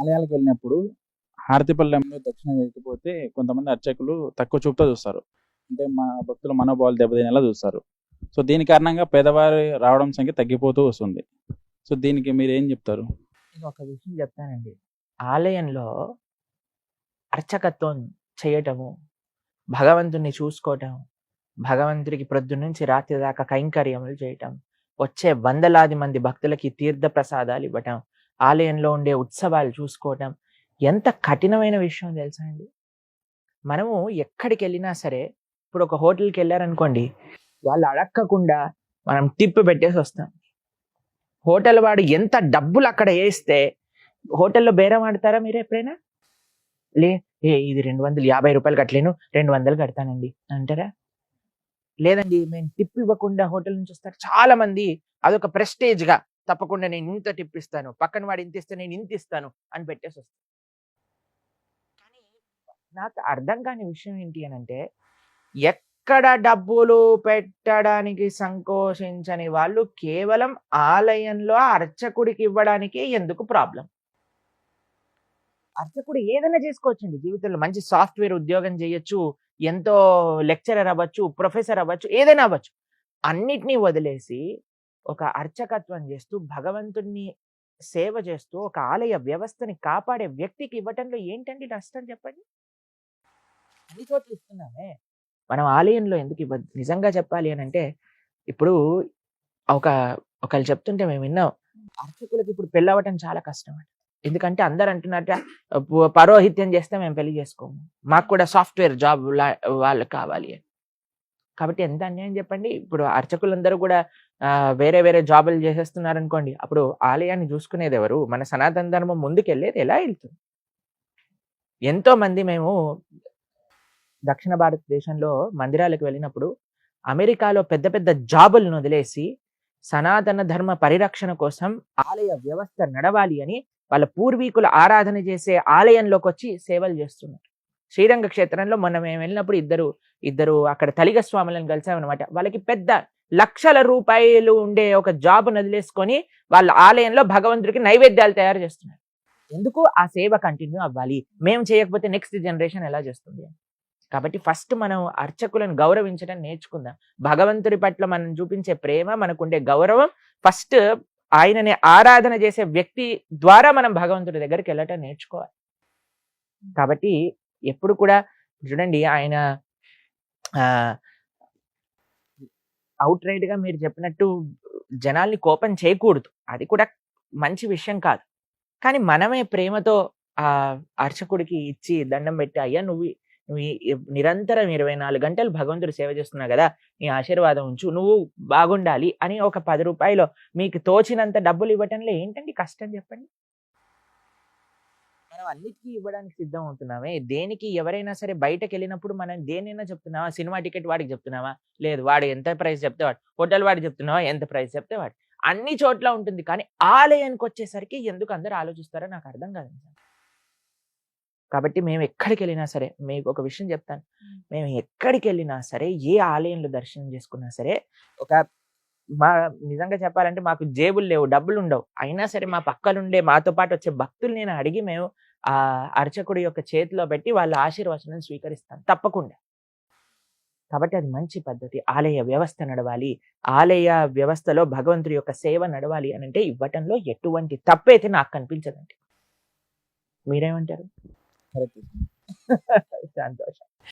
ఆలయాలకు వెళ్ళినప్పుడు హారతిపల్లెంలో దక్షిణ వెళ్ళిపోతే కొంతమంది అర్చకులు తక్కువ చూపుతో చూస్తారు. అంటే మా భక్తుల మనోభావాలు దెబ్బతినేలా చూస్తారు. సో దీని కారణంగా పేదవారి రావడం సంఖ్య తగ్గిపోతూ వస్తుంది. సో దీనికి మీరు ఏం చెప్తారు? నేను ఒక విషయం చెప్తానండి. ఆలయంలో అర్చకత్వం చేయటము భగవంతుని చూసుకోవటం భగవంతుడికి ప్రొద్దు నుంచి రాత్రి దాకా కైంకర్యములు చేయటం వచ్చే వందలాది మంది భక్తులకి తీర్థ ప్రసాదాలు ఇవ్వటం ఆలయంలో ఉండే ఉత్సవాలు చూసుకోవటం ఎంత కఠినమైన విషయం తెలుసా అండి? మనము ఎక్కడికి వెళ్ళినా సరే ఇప్పుడు ఒక హోటల్కి వెళ్ళారనుకోండి వాళ్ళు అడక్కకుండా మనం టిప్ పెట్టేసి వస్తాం. హోటల్ వాడు ఎంత డబ్బులు అక్కడ వేస్తే హోటల్లో బేరం ఆడతారా మీరు ఎప్పుడైనా? లే ఏ ఇది రెండు వందలు యాభై రూపాయలు కట్టలేను రెండు వందలు కడతానండి అంటారా? లేదండి మేము టిప్ ఇవ్వకుండా హోటల్ నుంచి వస్తారు. చాలా మంది అదొక ప్రెస్టేజ్గా తప్పకుండా నేను ఇంత టిప్ ఇస్తాను పక్కన వాడు ఇంత ఇస్తే నేను ఇంత ఇస్తాను అని పెట్టేసి వస్తాను కానీ నాకు అర్థం కాని విషయం ఏంటి అని అంటే ఎక్కడ డబ్బులు పెట్టడానికి సంకోచించని వాళ్ళు కేవలం ఆలయంలో అర్చకుడికి ఇవ్వడానికి ఎందుకు ప్రాబ్లం? అర్చకుడు ఏదైనా చేసుకోవచ్చండి జీవితంలో. మంచి సాఫ్ట్వేర్ ఉద్యోగం చేయొచ్చు ఎంతో లెక్చరర్ అవ్వచ్చు ప్రొఫెసర్ అవ్వచ్చు ఏదైనా అవ్వచ్చు. అన్నిటినీ వదిలేసి ఒక అర్చకత్వం చేస్తూ భగవంతుణ్ణి సేవ చేస్తూ ఒక ఆలయ వ్యవస్థని కాపాడే వ్యక్తికి ఇవ్వటంలో ఏంటండి నష్టం చెప్పండి? అన్ని చోట్ల ఇస్తున్నామే. మనం ఆలయంలో ఎందుకు ఇవ్వద్దు నిజంగా చెప్పాలి అని అంటే ఇప్పుడు ఒక ఒకళ్ళు చెప్తుంటే మేము విన్నాం. అర్చకులకు ఇప్పుడు పెళ్ళవటం చాలా కష్టం అండి ఎందుకంటే అందరు అంటున్నట్ట పరోహిత్యం చేస్తే మేము పెళ్ళి చేసుకోము. మాకు కూడా సాఫ్ట్వేర్ జాబ్ వాళ్ళు కావాలి అని. కాబట్టి ఎంత అన్యాయం చెప్పండి. ఇప్పుడు అర్చకులందరూ కూడా వేరే వేరే జాబులు చేసేస్తున్నారు అనుకోండి అప్పుడు ఆలయాన్ని చూసుకునేది ఎవరు మన సనాతన ధర్మం ముందుకెళ్ళేది ఎలా వెళ్తుంది? ఎంతో మంది మేము దక్షిణ భారతదేశంలో మందిరాలకు వెళ్ళినప్పుడు అమెరికాలో పెద్ద పెద్ద జాబులను వదిలేసి సనాతన ధర్మ పరిరక్షణ కోసం ఆలయ వ్యవస్థ నడవాలి అని వాళ్ళ పూర్వీకుల ఆరాధన చేసే ఆలయంలోకి వచ్చి సేవలు చేస్తున్నారు. శ్రీరంగ క్షేత్రంలో మొన్న మేము వెళ్ళినప్పుడు ఇద్దరు ఇద్దరు అక్కడ తలిగ స్వాములను కలిసామన్నమాట. వాళ్ళకి పెద్ద లక్షల రూపాయలు ఉండే ఒక జాబ్ వదిలేసుకొని వాళ్ళ ఆలయంలో భగవంతుడికి నైవేద్యాలు తయారు చేస్తున్నారు. ఎందుకు? ఆ సేవ కంటిన్యూ అవ్వాలి. మేము చేయకపోతే నెక్స్ట్ జనరేషన్ ఎలా చేస్తుంది? కాబట్టి ఫస్ట్ మనం అర్చకులను గౌరవించడం నేర్చుకుందాం. భగవంతుడి పట్ల మనం చూపించే ప్రేమ మనకుండే గౌరవం ఫస్ట్ ఆయనని ఆరాధన చేసే వ్యక్తి ద్వారా మనం భగవంతుడి దగ్గరికి వెళ్ళటం నేర్చుకోవాలి. కాబట్టి ఎప్పుడు కూడా చూడండి ఆయన అవుట్ రైట్గా మీరు చెప్పినట్టు జనాల్ని కోపం చేయకూడదు. అది కూడా మంచి విషయం కాదు. కానీ మనమే ప్రేమతో ఆ అర్చకుడికి ఇచ్చి దండం పెట్టి అయ్యా నువ్వు నువ్వు నిరంతరం ఇరవై నాలుగు గంటలు భగవంతుడు సేవ చేస్తున్నావు కదా నీ ఆశీర్వాదం ఉంచు నువ్వు బాగుండాలి అని ఒక పది రూపాయలు మీకు తోచినంత డబ్బులు ఇవ్వటంలో ఏంటండి కష్టం చెప్పండి? మనం అన్నిటికీ ఇవ్వడానికి సిద్ధం అవుతున్నామే. దేనికి ఎవరైనా సరే బయటకు వెళ్ళినప్పుడు మనం దేనైనా చెప్తున్నావా? సినిమా టికెట్ వాడికి చెప్తున్నావా? లేదు వాడు ఎంత ప్రైస్ చెప్తే వాడు హోటల్ వాడికి చెప్తున్నావా? ఎంత ప్రైస్ చెప్తే వాడు. అన్ని చోట్ల ఉంటుంది. కానీ ఆలయానికి వచ్చేసరికి ఎందుకు అందరూ ఆలోచిస్తారో నాకు అర్థం కాదు కాబట్టి మేము ఎక్కడికి వెళ్ళినా సరే మీకు ఒక విషయం చెప్తాను. మేము ఎక్కడికి వెళ్ళినా సరే ఏ ఆలయంలో దర్శనం చేసుకున్నా సరే ఒక మా నిజంగా చెప్పాలంటే మాకు జేబులు లేవు డబ్బులు ఉండవు. అయినా సరే మా పక్కనుండే మాతో పాటు వచ్చే భక్తులు నేను అడిగి మేము ఆ అర్చకుడి యొక్క చేతిలో పెట్టి వాళ్ళ ఆశీర్వచనం స్వీకరిస్తాను తప్పకుండా. కాబట్టి అది మంచి పద్ధతి. ఆలయ వ్యవస్థ నడవాలి. ఆలయ వ్యవస్థలో భగవంతుడి యొక్క సేవ నడవాలి అని అంటే ఇవ్వటంలో ఎటువంటి తప్పైతే నాకు కనిపించదండి. మీరేమంటారు? సంతోషం.